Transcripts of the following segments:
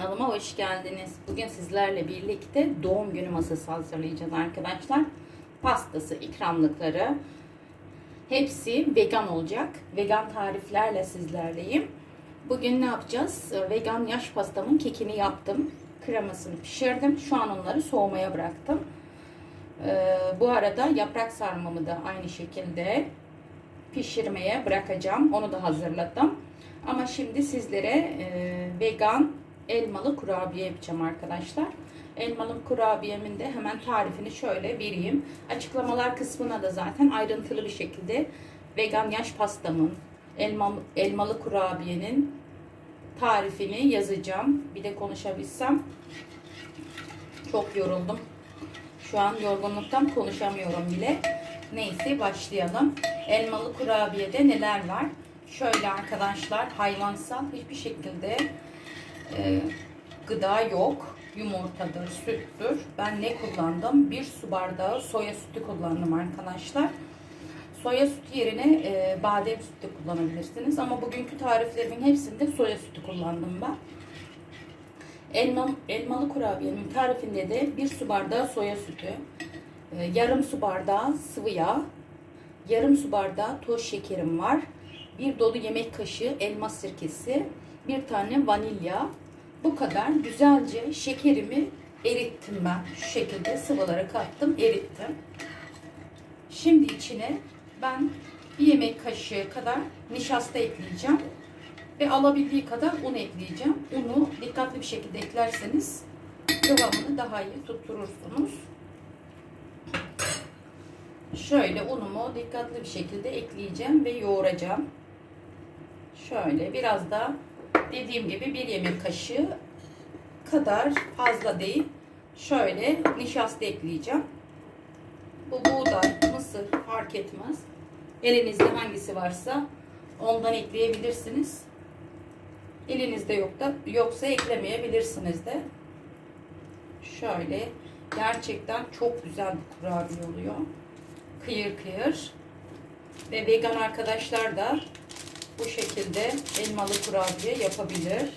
kanalıma hoş geldiniz. Bugün sizlerle birlikte doğum günü masası hazırlayacağız arkadaşlar. Pastası, ikramlıkları hepsi vegan olacak. Vegan tariflerle sizlerleyim. Bugün ne yapacağız? Vegan yaş pastamın kekini yaptım. Kremasını pişirdim. Şu an onları soğumaya bıraktım. Ee, bu arada yaprak sarmamı da aynı şekilde pişirmeye bırakacağım. Onu da hazırladım. Ama şimdi sizlere e, vegan elmalı kurabiye yapacağım arkadaşlar. Elmalı kurabiyemin de hemen tarifini şöyle vereyim. Açıklamalar kısmına da zaten ayrıntılı bir şekilde vegan yaş pastamın, elma, elmalı kurabiyenin tarifini yazacağım. Bir de konuşabilsem. Çok yoruldum. Şu an yorgunluktan konuşamıyorum bile. Neyse başlayalım. Elmalı kurabiyede neler var? Şöyle arkadaşlar hayvansal hiçbir şekilde e, gıda yok. Yumurtadır, süttür. Ben ne kullandım? Bir su bardağı soya sütü kullandım arkadaşlar. Soya sütü yerine e, badem sütü kullanabilirsiniz. Ama bugünkü tariflerimin hepsinde soya sütü kullandım ben. Elma, elmalı kurabiyenin tarifinde de bir su bardağı soya sütü, e, yarım su bardağı sıvı yağ, yarım su bardağı toz şekerim var. Bir dolu yemek kaşığı elma sirkesi, bir tane vanilya. Bu kadar güzelce şekerimi erittim ben. Şu şekilde sıvılara kattım, erittim. Şimdi içine ben bir yemek kaşığı kadar nişasta ekleyeceğim. Ve alabildiği kadar un ekleyeceğim. Unu dikkatli bir şekilde eklerseniz kıvamını daha iyi tutturursunuz. Şöyle unumu dikkatli bir şekilde ekleyeceğim ve yoğuracağım. Şöyle biraz da dediğim gibi bir yemek kaşığı kadar fazla değil. Şöyle nişasta ekleyeceğim. Bu buğday, mısır fark etmez. Elinizde hangisi varsa ondan ekleyebilirsiniz. Elinizde yok da yoksa eklemeyebilirsiniz de. Şöyle gerçekten çok güzel bir kurabiye oluyor. Kıyır kıyır. Ve vegan arkadaşlar da bu şekilde elmalı kurabiye yapabilir.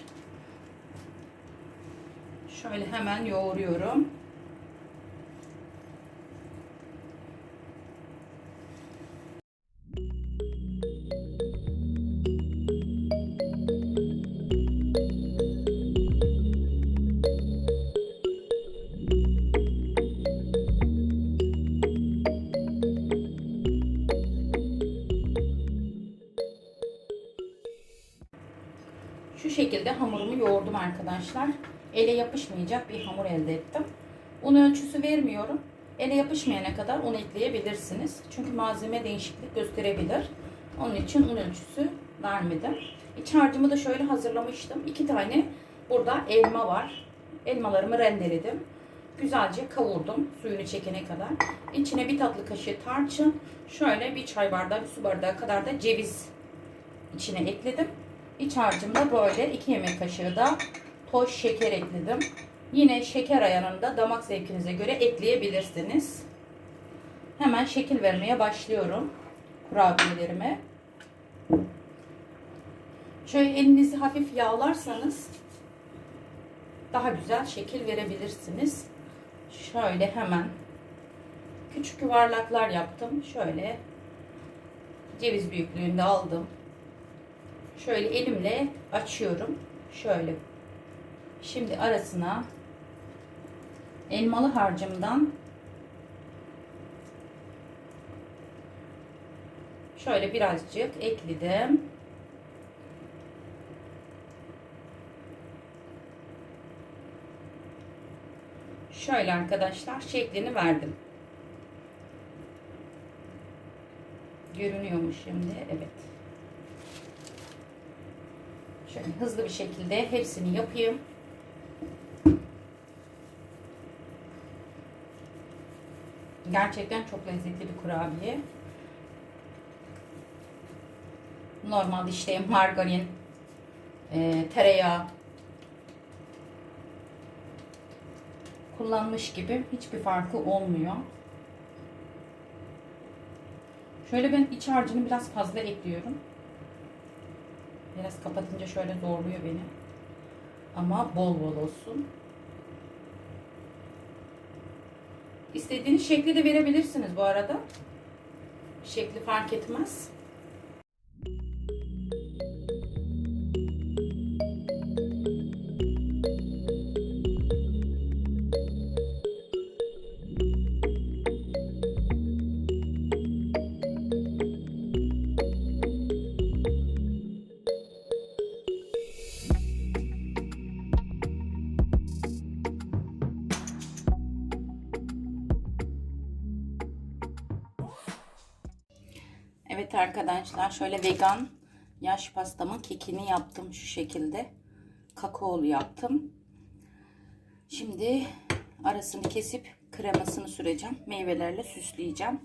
Şöyle hemen yoğuruyorum. Hamurumu yoğurdum arkadaşlar. Ele yapışmayacak bir hamur elde ettim. Un ölçüsü vermiyorum. Ele yapışmayana kadar un ekleyebilirsiniz. Çünkü malzeme değişiklik gösterebilir. Onun için un ölçüsü vermedim. İç harcımı da şöyle hazırlamıştım. İki tane burada elma var. Elmalarımı rendeledim. Güzelce kavurdum suyunu çekene kadar. İçine bir tatlı kaşığı tarçın. Şöyle bir çay bardağı, bir su bardağı kadar da ceviz içine ekledim. İç harcımda böyle 2 yemek kaşığı da toz şeker ekledim. Yine şeker ayarını da damak zevkinize göre ekleyebilirsiniz. Hemen şekil vermeye başlıyorum kurabiyelerime. Şöyle elinizi hafif yağlarsanız daha güzel şekil verebilirsiniz. Şöyle hemen küçük yuvarlaklar yaptım. Şöyle ceviz büyüklüğünde aldım. Şöyle elimle açıyorum. Şöyle. Şimdi arasına elmalı harcımdan şöyle birazcık ekledim. Şöyle arkadaşlar şeklini verdim. Görünüyormuş şimdi. Evet. Şöyle hızlı bir şekilde hepsini yapayım. Gerçekten çok lezzetli bir kurabiye. Normal işte margarin, e, tereyağı kullanmış gibi hiçbir farkı olmuyor. Şöyle ben iç harcını biraz fazla ekliyorum. Biraz kapatınca şöyle zorluyor beni. Ama bol bol olsun. İstediğiniz şekli de verebilirsiniz bu arada. Şekli fark etmez. Evet arkadaşlar şöyle vegan yaş pastamın kekini yaptım şu şekilde. Kakaolu yaptım. Şimdi arasını kesip kremasını süreceğim. Meyvelerle süsleyeceğim.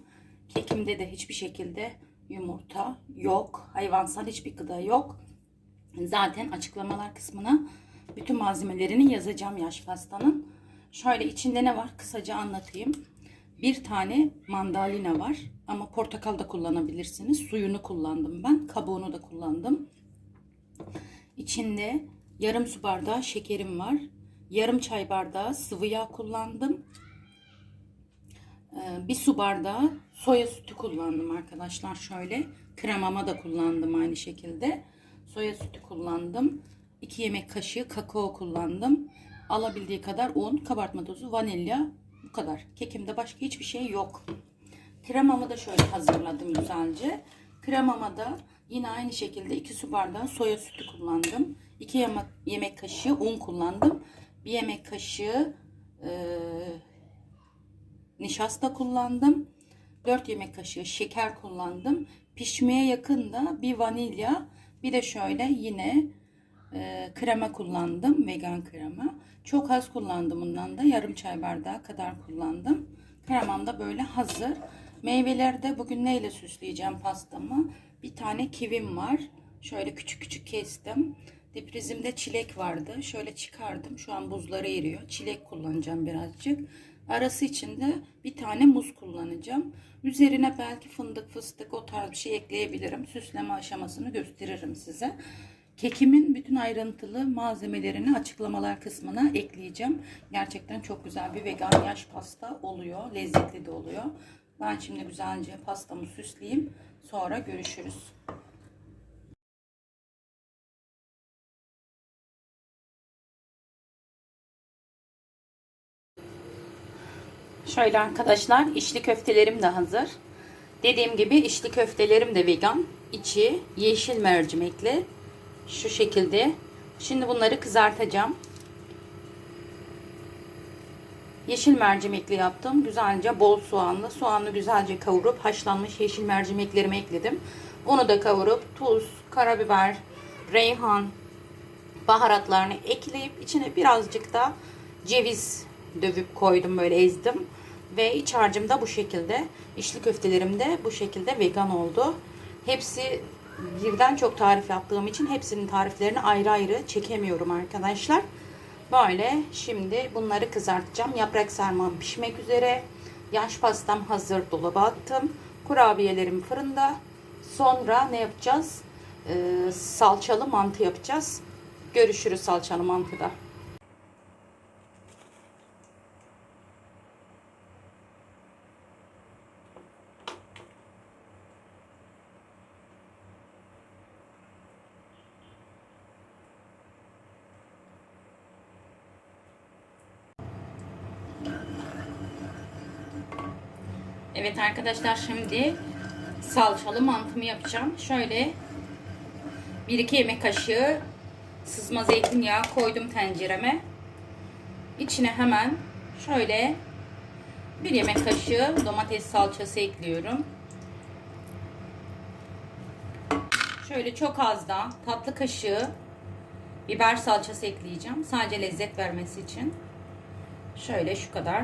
Kekimde de hiçbir şekilde yumurta yok. Hayvansal hiçbir gıda yok. Zaten açıklamalar kısmına bütün malzemelerini yazacağım yaş pastanın. Şöyle içinde ne var kısaca anlatayım. Bir tane mandalina var ama portakal da kullanabilirsiniz. Suyunu kullandım ben. Kabuğunu da kullandım. İçinde yarım su bardağı şekerim var. Yarım çay bardağı sıvı yağ kullandım. Ee, Bir su bardağı soya sütü kullandım arkadaşlar şöyle. Kremama da kullandım aynı şekilde. Soya sütü kullandım. 2 yemek kaşığı kakao kullandım. Alabildiği kadar un, kabartma tozu, vanilya bu kadar. Kekimde başka hiçbir şey yok. Kremamı da şöyle hazırladım güzelce. Kremama da yine aynı şekilde 2 su bardağı soya sütü kullandım. 2 yemek, yemek kaşığı un kullandım. 1 yemek kaşığı e, nişasta kullandım. 4 yemek kaşığı şeker kullandım. Pişmeye yakın da bir vanilya bir de şöyle yine e, krema kullandım. Vegan krema. Çok az kullandım bundan da. Yarım çay bardağı kadar kullandım. Kremam da böyle hazır. Meyveleri de bugün neyle süsleyeceğim pastamı? Bir tane kivim var. Şöyle küçük küçük kestim. Diprizimde çilek vardı. Şöyle çıkardım. Şu an buzları eriyor. Çilek kullanacağım birazcık. Arası için de bir tane muz kullanacağım. Üzerine belki fındık, fıstık o tarz bir şey ekleyebilirim. Süsleme aşamasını gösteririm size. Kekimin bütün ayrıntılı malzemelerini açıklamalar kısmına ekleyeceğim. Gerçekten çok güzel bir vegan yaş pasta oluyor. Lezzetli de oluyor. Ben şimdi güzelce pastamı süsleyeyim. Sonra görüşürüz. Şöyle arkadaşlar içli köftelerim de hazır. Dediğim gibi içli köftelerim de vegan. İçi yeşil mercimekli. Şu şekilde. Şimdi bunları kızartacağım. Yeşil mercimekli yaptım. Güzelce bol soğanlı. Soğanı güzelce kavurup haşlanmış yeşil mercimeklerimi ekledim. Onu da kavurup tuz, karabiber, reyhan, baharatlarını ekleyip içine birazcık da ceviz dövüp koydum böyle ezdim. Ve iç harcım da bu şekilde. İçli köftelerim de bu şekilde vegan oldu. Hepsi birden çok tarif yaptığım için hepsinin tariflerini ayrı ayrı çekemiyorum arkadaşlar. Böyle şimdi bunları kızartacağım. Yaprak sarmam pişmek üzere. Yaş pastam hazır dolaba attım. Kurabiyelerim fırında. Sonra ne yapacağız? Ee, salçalı mantı yapacağız. Görüşürüz salçalı mantıda. Evet arkadaşlar şimdi salçalı mantımı yapacağım. Şöyle 1-2 yemek kaşığı sızma zeytinyağı koydum tencereme. İçine hemen şöyle bir yemek kaşığı domates salçası ekliyorum. Şöyle çok az da tatlı kaşığı biber salçası ekleyeceğim. Sadece lezzet vermesi için. Şöyle şu kadar.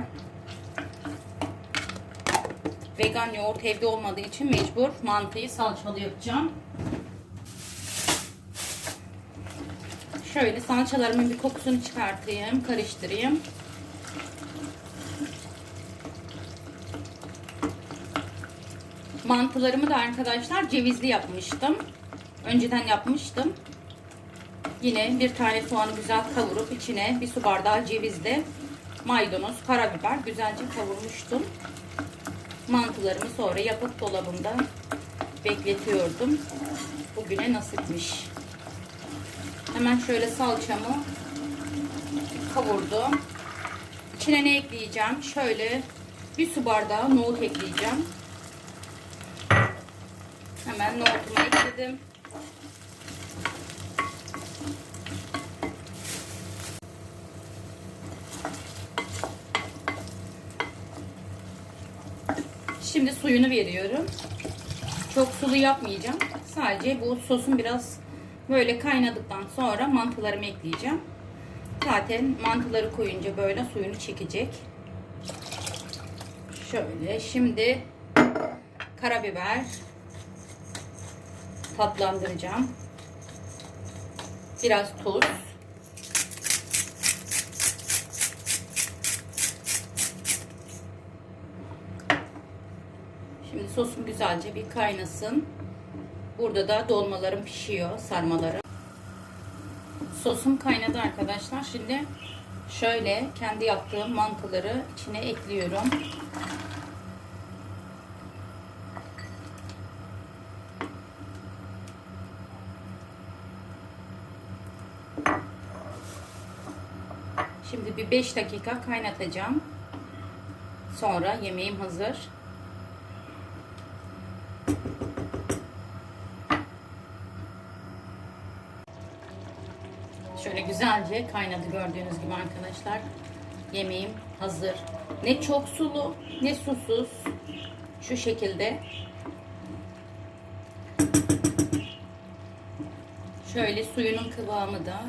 Vegan yoğurt evde olmadığı için mecbur mantıyı salçalı yapacağım. Şöyle salçalarımın bir kokusunu çıkartayım, karıştırayım. Mantılarımı da arkadaşlar cevizli yapmıştım. Önceden yapmıştım. Yine bir tane soğanı güzel kavurup içine bir su bardağı cevizle maydanoz, karabiber güzelce kavurmuştum. Mantılarımı sonra yapıp dolabımda bekletiyordum. Bugüne nasipmiş. Hemen şöyle salçamı kavurdum. İçine ne ekleyeceğim? Şöyle bir su bardağı nohut ekleyeceğim. Hemen nohutumu ekledim. Şimdi suyunu veriyorum. Çok sulu yapmayacağım. Sadece bu sosun biraz böyle kaynadıktan sonra mantılarımı ekleyeceğim. Zaten mantıları koyunca böyle suyunu çekecek. Şöyle şimdi karabiber tatlandıracağım. Biraz tuz. Şimdi sosum güzelce bir kaynasın. Burada da dolmalarım pişiyor, sarmalarım. Sosum kaynadı arkadaşlar. Şimdi şöyle kendi yaptığım mantıları içine ekliyorum. Şimdi bir 5 dakika kaynatacağım. Sonra yemeğim hazır. Güzelce kaynadı gördüğünüz gibi arkadaşlar. Yemeğim hazır. Ne çok sulu ne susuz. Şu şekilde. Şöyle suyunun kıvamı da.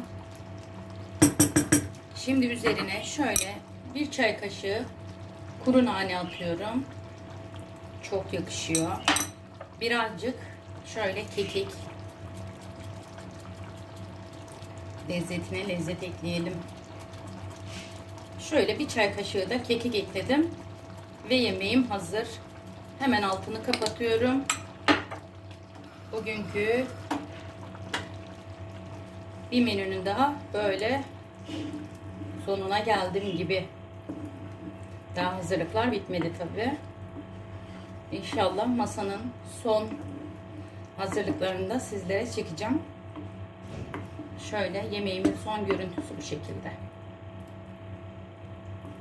Şimdi üzerine şöyle bir çay kaşığı kuru nane atıyorum. Çok yakışıyor. Birazcık şöyle kekik lezzetine lezzet ekleyelim. Şöyle bir çay kaşığı da kekik ekledim. Ve yemeğim hazır. Hemen altını kapatıyorum. Bugünkü bir menünün daha böyle sonuna geldim gibi. Daha hazırlıklar bitmedi tabi. İnşallah masanın son hazırlıklarını da sizlere çekeceğim. Şöyle yemeğimin son görüntüsü bu şekilde.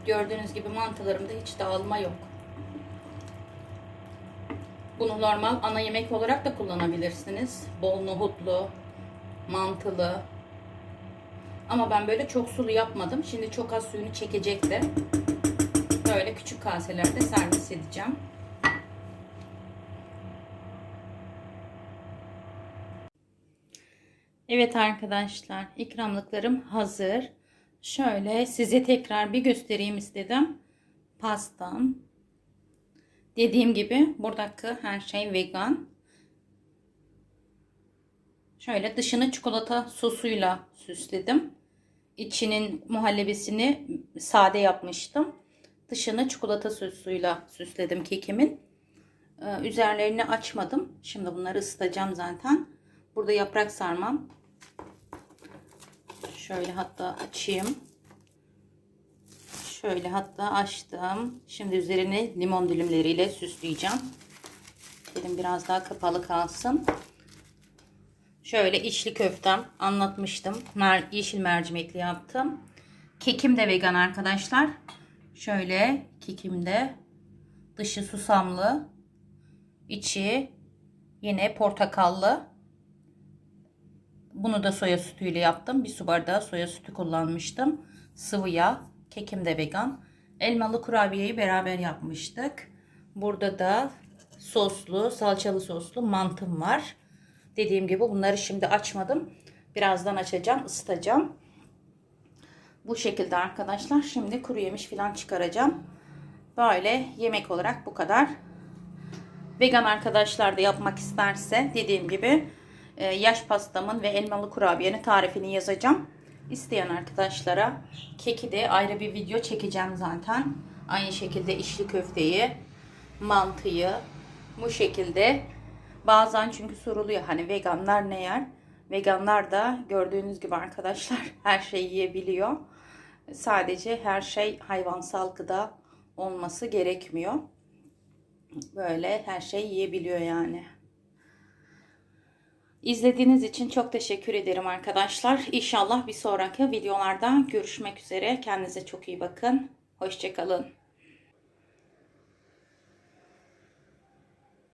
Gördüğünüz gibi mantılarımda hiç dağılma yok. Bunu normal ana yemek olarak da kullanabilirsiniz. Bol nohutlu, mantılı. Ama ben böyle çok sulu yapmadım. Şimdi çok az suyunu çekecekti. Böyle küçük kaselerde servis edeceğim. Evet arkadaşlar ikramlıklarım hazır. Şöyle size tekrar bir göstereyim istedim. Pastam. Dediğim gibi buradaki her şey vegan. Şöyle dışını çikolata sosuyla süsledim. İçinin muhallebisini sade yapmıştım. Dışını çikolata sosuyla süsledim kekimin. Ee, üzerlerini açmadım. Şimdi bunları ısıtacağım zaten. Burada yaprak sarmam. Şöyle hatta açayım. Şöyle hatta açtım. Şimdi üzerine limon dilimleriyle süsleyeceğim. Dedim biraz daha kapalı kalsın. Şöyle içli köftem anlatmıştım. Mer yeşil mercimekli yaptım. Kekim de vegan arkadaşlar. Şöyle kekim de dışı susamlı, içi yine portakallı. Bunu da soya sütüyle yaptım. Bir su bardağı soya sütü kullanmıştım. Sıvı yağ. Kekim de vegan. Elmalı kurabiyeyi beraber yapmıştık. Burada da soslu, salçalı soslu mantım var. Dediğim gibi bunları şimdi açmadım. Birazdan açacağım, ısıtacağım. Bu şekilde arkadaşlar. Şimdi kuru yemiş falan çıkaracağım. Böyle yemek olarak bu kadar. Vegan arkadaşlar da yapmak isterse dediğim gibi yaş pastamın ve elmalı kurabiyenin tarifini yazacağım. İsteyen arkadaşlara keki de ayrı bir video çekeceğim zaten. Aynı şekilde içli köfteyi, mantıyı bu şekilde. Bazen çünkü soruluyor hani veganlar ne yer? Veganlar da gördüğünüz gibi arkadaşlar her şeyi yiyebiliyor. Sadece her şey hayvansal gıda olması gerekmiyor. Böyle her şey yiyebiliyor yani. İzlediğiniz için çok teşekkür ederim arkadaşlar. İnşallah bir sonraki videolarda görüşmek üzere. Kendinize çok iyi bakın. Hoşçakalın.